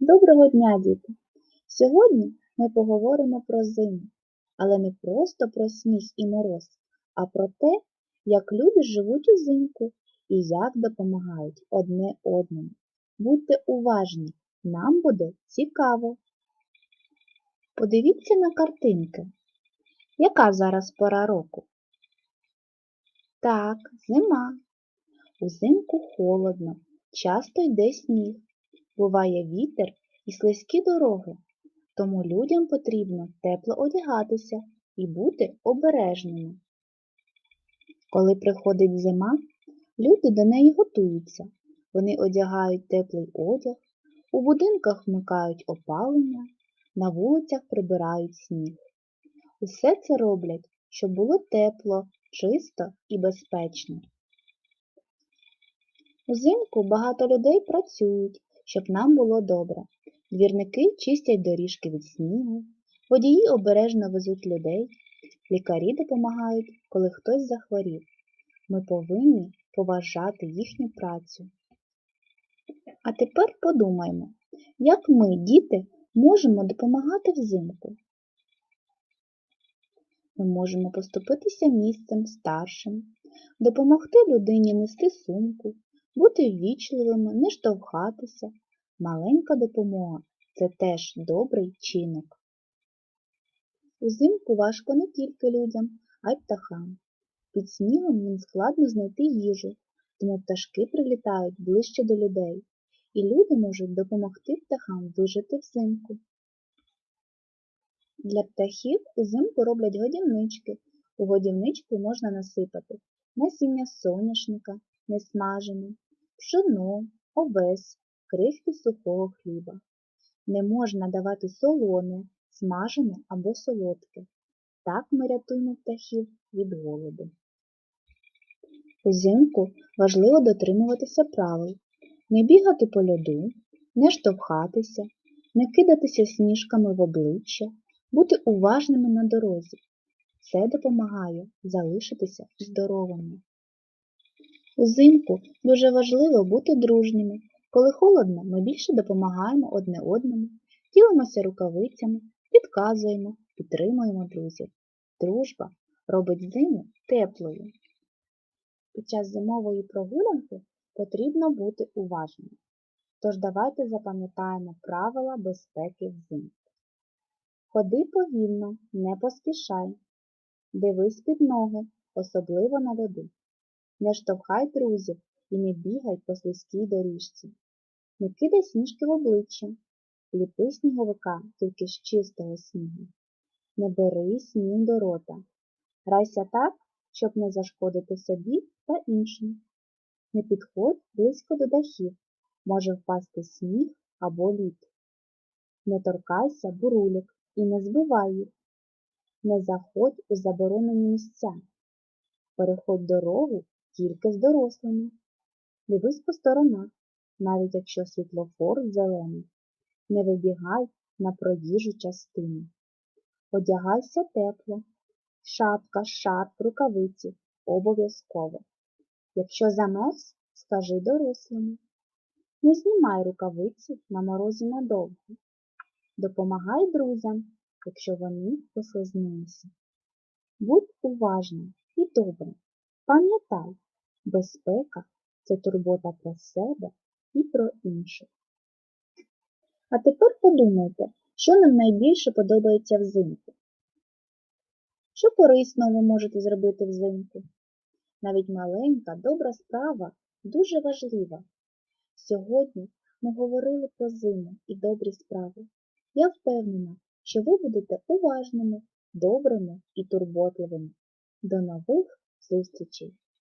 Доброго дня, діти! Сьогодні ми поговоримо про зиму, але не просто про сніг і мороз, а про те, як люди живуть узимку і як допомагають одне одному. Будьте уважні, нам буде цікаво. Подивіться на картинки. Яка зараз пора року? Так, зима. Узимку холодно, часто йде сніг. Буває вітер і слизькі дороги, тому людям потрібно тепло одягатися і бути обережними. Коли приходить зима, люди до неї готуються. Вони одягають теплий одяг, у будинках вмикають опалення, на вулицях прибирають сніг. Усе це роблять, щоб було тепло, чисто і безпечно. Узимку багато людей працюють, щоб нам було добре. Двірники чистять доріжки від снігу, водії обережно везуть людей, лікарі допомагають, коли хтось захворів. Ми повинні поважати їхню працю. А тепер подумаймо, як ми, діти, можемо допомагати взимку. Ми можемо поступитися місцем старшим, допомогти людині нести сумку, бути ввічливими, не штовхатися. Маленька допомога це теж добрий чинок. Узимку важко не тільки людям, а й птахам. Під снігом їм складно знайти їжу, тому пташки прилітають ближче до людей, і люди можуть допомогти птахам вижити взимку. Для птахів узимку роблять годівнички. У годівничку можна насипати насіння соняшника, несмажене, пшено, овес, крихти сухого хліба. Не можна давати солоне, смажене або солодке. Так ми рятуємо птахів від голоду. Узимку важливо дотримуватися правил, не бігати по льоду, не штовхатися, не кидатися сніжками в обличчя, бути уважними на дорозі. Це допомагає залишитися здоровими. Узимку дуже важливо бути дружніми. Коли холодно, ми більше допомагаємо одне одному, ділимося рукавицями, підказуємо, підтримуємо друзів. Дружба робить зиму теплою. Під час зимової прогулянки потрібно бути уважним. Тож давайте запам'ятаємо правила безпеки взимку. Ходи повільно, не поспішай. Дивись під ноги, особливо на льоду. Не штовхай друзів і не бігай по слизькій доріжці. Не кидай сніжки в обличчя, ліпи сніговика тільки з чистого снігу. Не бери сніг до рота. Грайся так, щоб не зашкодити собі та іншим. Не підходь близько до дахів, може впасти сніг або лід. Не торкайся бурульок і не збивай їх. Не заходь у заборонені місця. Переходь дорогу тільки з дорослими. Дивись по сторонах, навіть якщо світлофор зелений. Не вибігай на проїжджу частину. Одягайся тепло, шапка, шарф, рукавиці обов'язково. Якщо замерз, скажи дорослому. Не знімай рукавиці на морозі надовго. Допомагай друзям, якщо вони послизнулися. Будь уважним і добрим. Пам'ятай, безпека це турбота про себе і про інших. А тепер подумайте, що нам найбільше подобається взимку. Що корисного ви можете зробити взимку? Навіть маленька, добра справа дуже важлива. Сьогодні ми говорили про зиму і добрі справи. Я впевнена, що ви будете уважними, добрими і турботливими. До нових зустрічей!